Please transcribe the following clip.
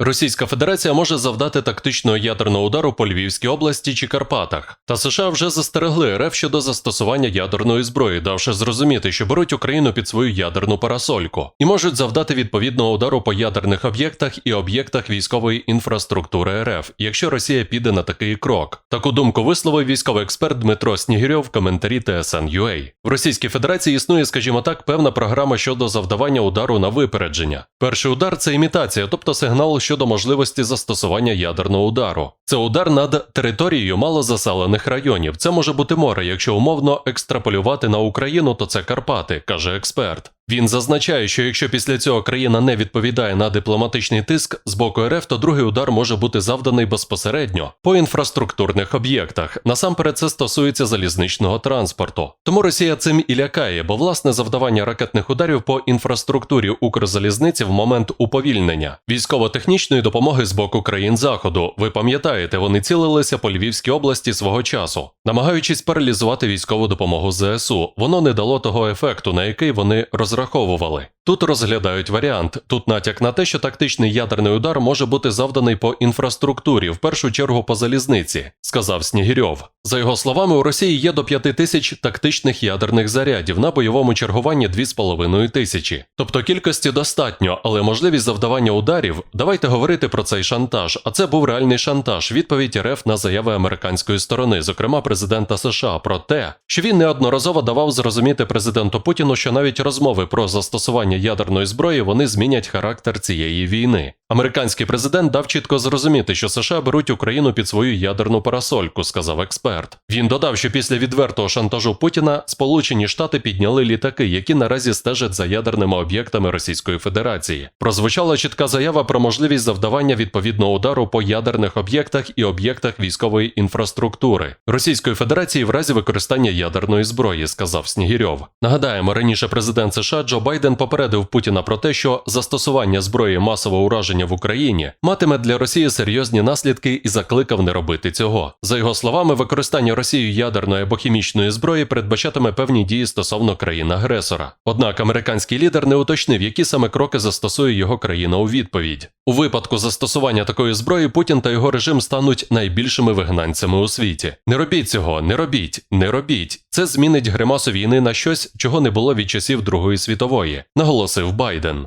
Російська Федерація може завдати тактичного ядерного удару по Львівській області чи Карпатах. Та США вже застерегли РФ щодо застосування ядерної зброї, давши зрозуміти, що беруть Україну під свою ядерну парасольку і можуть завдати відповідного удару по ядерних об'єктах і об'єктах військової інфраструктури РФ, якщо Росія піде на такий крок. Таку думку висловив військовий експерт Дмитро Снігирьов в коментарі TSN.ua. В Російській Федерації існує, скажімо так, певна програма щодо завдавання удару на випередження. Перший удар це імітація, тобто сигнал щодо можливості застосування ядерного удару. Це удар над територією малозаселених районів. Це може бути море, якщо умовно екстраполювати на Україну, то це Карпати, каже експерт. Він зазначає, що якщо після цього країна не відповідає на дипломатичний тиск з боку РФ, то другий удар може бути завданий безпосередньо по інфраструктурних об'єктах. Насамперед це стосується залізничного транспорту. Тому Росія цим і лякає, бо власне завдавання ракетних ударів по інфраструктурі Укрзалізниці в момент уповільнення військово-технічної допомоги з боку країн Заходу. Ви пам'ятаєте, вони цілилися по Львівській області свого часу, намагаючись паралізувати військову допомогу ЗСУ. Воно не дало того ефекту, на який вони розраховували. Тут розглядають варіант. Тут натяк на те, що тактичний ядерний удар може бути завданий по інфраструктурі, в першу чергу по залізниці, сказав Снігірьов. За його словами, у Росії є до 5 тисяч тактичних ядерних зарядів на бойовому чергуванні 2,5 тисячі. Тобто кількості достатньо, але можливість завдавання ударів. Давайте говорити про цей шантаж. А це був реальний шантаж. Відповідь РФ на заяви американської сторони, зокрема президента США, про те, що він неодноразово давав зрозуміти президенту Путіну, що навіть розмови про застосування ядерної зброї вони змінять характер цієї війни. Американський президент дав чітко зрозуміти, що США беруть Україну під свою ядерну парасольку, сказав експерт. Він додав, що після відвертого шантажу Путіна Сполучені Штати підняли літаки, які наразі стежать за ядерними об'єктами Російської Федерації. Прозвучала чітка заява про можливість завдавання відповідного удару по ядерних об'єктах і об'єктах військової інфраструктури Російської Федерації в разі використання ядерної зброї, сказав Снігірьов. Нагадаємо, раніше президент США Джо Байден попередив Путіна про те, що застосування зброї масового ураження в Україні матиме для Росії серйозні наслідки і закликав не робити цього. За його словами, використання Росією ядерної або хімічної зброї передбачатиме певні дії стосовно країн-агресора. Однак американський лідер не уточнив, які саме кроки застосує його країна у відповідь. У випадку застосування такої зброї Путін та його режим стануть найбільшими вигнанцями у світі. Не робіть цього, не робіть, не робіть. Це змінить гримасу війни на щось, чого не було від часів Другої світової, наголосив Байден.